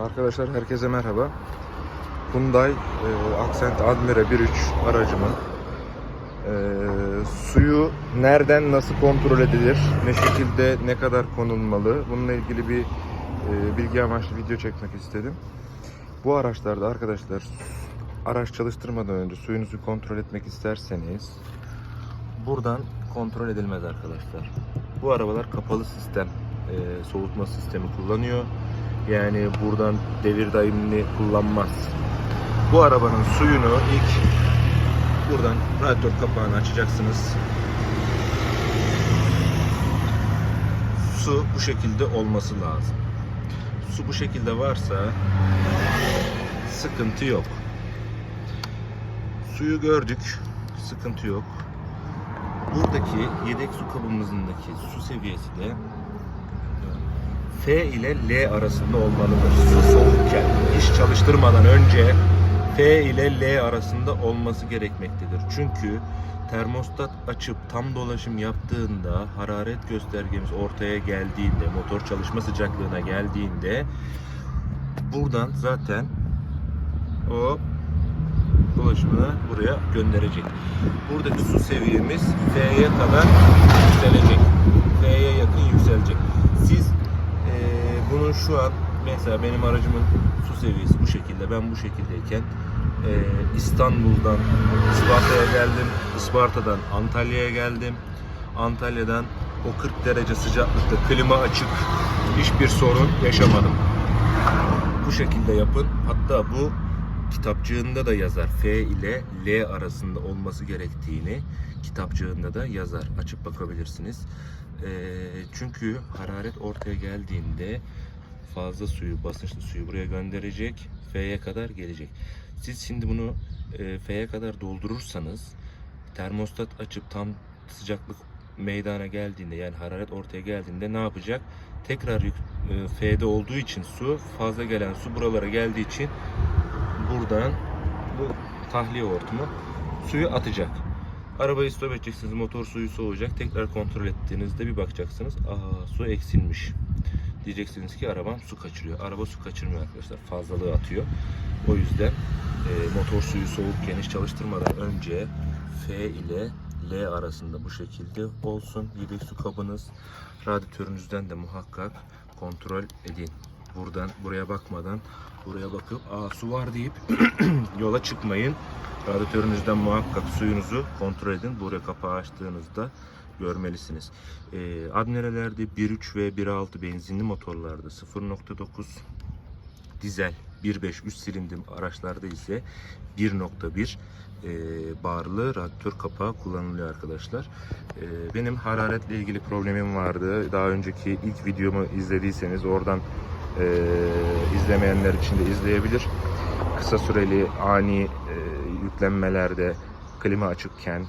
Arkadaşlar herkese merhaba. Hyundai e, Accent Admira 1.3 aracımın e, suyu nereden nasıl kontrol edilir, ne şekilde ne kadar konulmalı bununla ilgili bir e, bilgi amaçlı video çekmek istedim. Bu araçlarda arkadaşlar araç çalıştırmadan önce suyunuzu kontrol etmek isterseniz buradan kontrol edilmez arkadaşlar. Bu arabalar kapalı sistem e, soğutma sistemi kullanıyor. Yani buradan devir daimini kullanmaz. Bu arabanın suyunu ilk buradan radyatör kapağını açacaksınız. Su bu şekilde olması lazım. Su bu şekilde varsa sıkıntı yok. Suyu gördük. Sıkıntı yok. Buradaki yedek su kabımızındaki su seviyesi de F ile L arasında olmalıdır. Su soğukken, hiç çalıştırmadan önce F ile L arasında olması gerekmektedir. Çünkü termostat açıp tam dolaşım yaptığında hararet göstergemiz ortaya geldiğinde, motor çalışma sıcaklığına geldiğinde buradan zaten o dolaşımını buraya gönderecek. Buradaki su seviyemiz F'ye kadar yükselecek. F'ye yakın yükselecek. Siz bunun şu an mesela benim aracımın su seviyesi bu şekilde. Ben bu şekildeyken eee, İstanbul'dan Isparta'ya geldim. Isparta'dan Antalya'ya geldim. Antalya'dan o 40 derece sıcaklıkta klima açık hiçbir sorun yaşamadım. Bu şekilde yapın. Hatta bu kitapçığında da yazar. F ile L arasında olması gerektiğini kitapçığında da yazar. Açıp bakabilirsiniz. Ee, çünkü hararet ortaya geldiğinde fazla suyu, basınçlı suyu buraya gönderecek. F'ye kadar gelecek. Siz şimdi bunu e, F'ye kadar doldurursanız termostat açıp tam sıcaklık meydana geldiğinde yani hararet ortaya geldiğinde ne yapacak? Tekrar yük, e, F'de olduğu için su fazla gelen su buralara geldiği için buradan bu tahliye hortumu suyu atacak. Arabayı stop edeceksiniz, motor suyu soğuyacak. Tekrar kontrol ettiğinizde bir bakacaksınız. Aa su eksilmiş. Diyeceksiniz ki arabam su kaçırıyor. Araba su kaçırmıyor arkadaşlar. Fazlalığı atıyor. O yüzden e, motor suyu soğukken hiç çalıştırmadan önce F ile L arasında bu şekilde olsun. Yedek su kabınız radyatörünüzden de muhakkak kontrol edin. Buradan buraya bakmadan buraya bakıp aa su var deyip yola çıkmayın. Radyatörünüzden muhakkak suyunuzu kontrol edin. Buraya kapağı açtığınızda görmelisiniz. Ee, Admiral'lerde 1.3 ve 1.6 benzinli motorlarda 0.9 dizel 1.5 üst silindir araçlarda ise 1.1 e, barlı radyatör kapağı kullanılıyor arkadaşlar. E, benim hararetle ilgili problemim vardı. Daha önceki ilk videomu izlediyseniz oradan e, izlemeyenler için de izleyebilir. Kısa süreli ani e, yüklenmelerde klima açıkken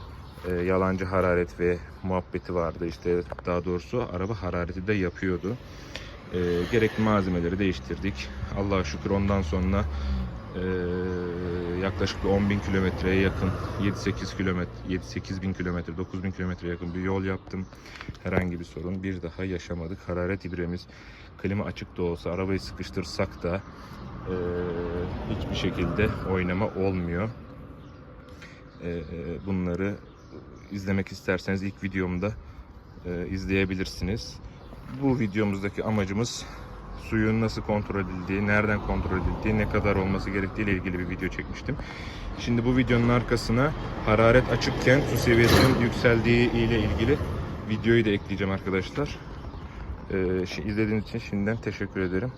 e, yalancı hararet ve muhabbeti vardı. İşte daha doğrusu araba harareti de yapıyordu. E, gerekli malzemeleri değiştirdik. Allah'a şükür ondan sonra e, yaklaşık bir 10 bin kilometreye yakın 7-8 kilometre 7-8 bin kilometre 9 bin kilometre yakın bir yol yaptım. Herhangi bir sorun bir daha yaşamadık. Hararet ibremiz klima açık da olsa arabayı sıkıştırsak da e, hiçbir şekilde oynama olmuyor. E, e, bunları izlemek isterseniz ilk videomda e, izleyebilirsiniz. Bu videomuzdaki amacımız suyun nasıl kontrol edildiği, nereden kontrol edildiği, ne kadar olması gerektiği ile ilgili bir video çekmiştim. Şimdi bu videonun arkasına hararet açıkken su seviyesinin yükseldiği ile ilgili videoyu da ekleyeceğim arkadaşlar. Ee, izlediğiniz için şimdiden teşekkür ederim.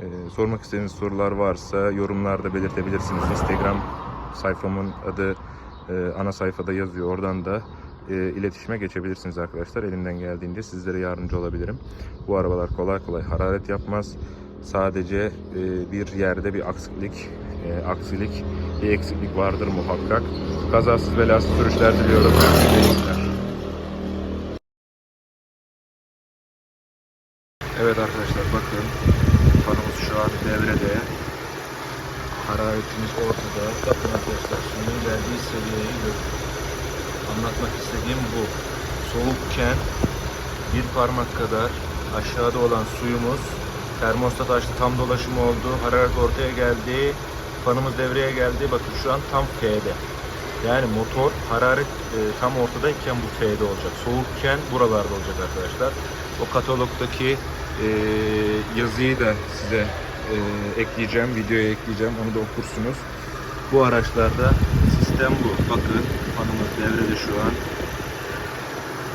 Ee, sormak istediğiniz sorular varsa yorumlarda belirtebilirsiniz. Instagram sayfamın adı e, ana sayfada yazıyor. Oradan da e, iletişime geçebilirsiniz arkadaşlar. Elimden geldiğince sizlere yardımcı olabilirim. Bu arabalar kolay kolay hararet yapmaz. Sadece e, bir yerde bir aksilik, e, aksilik, bir eksiklik vardır muhakkak. Kazasız belasız sürüşler diliyorum. İyi günler. Evet arkadaşlar bakın fanımız şu an devrede. Hararetimiz ortada. Bakın arkadaşlar suyun geldiği seviyeyi görün. Anlatmak istediğim bu. Soğukken bir parmak kadar aşağıda olan suyumuz Termostat açtı, tam dolaşım oldu. Hararet ortaya geldi. Fanımız devreye geldi. Bakın şu an tam F'de. Yani motor hararet e, tam ortadayken bu F'de olacak. Soğukken buralarda olacak arkadaşlar. O katalogdaki e, yazıyı da size e, ekleyeceğim. Videoya ekleyeceğim. Onu da okursunuz. Bu araçlarda sistem bu. Bakın fanımız devrede şu an.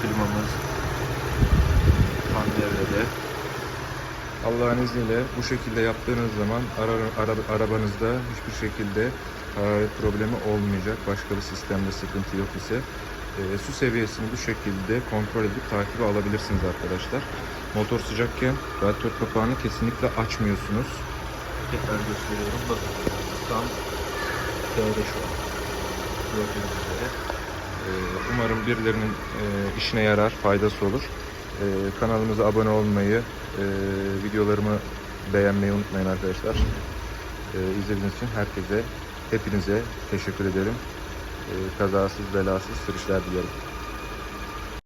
Klimamız fan devrede. Allah'ın izniyle bu şekilde yaptığınız zaman ara- ara- arabanızda hiçbir şekilde hararet problemi olmayacak. Başka bir sistemde sıkıntı yok ise e, su seviyesini bu şekilde kontrol edip takibi alabilirsiniz arkadaşlar. Motor sıcakken radyatör kapağını kesinlikle açmıyorsunuz. Tekrar gösteriyorum. Bakın tam F'de şu an. Gördüğünüz üzere. E, umarım birilerinin e, işine yarar, faydası olur. E, kanalımıza abone olmayı, e, videolarımı beğenmeyi unutmayın arkadaşlar. E, izlediğiniz için herkese, hepinize teşekkür ederim. E, kazasız belasız sürüşler dilerim.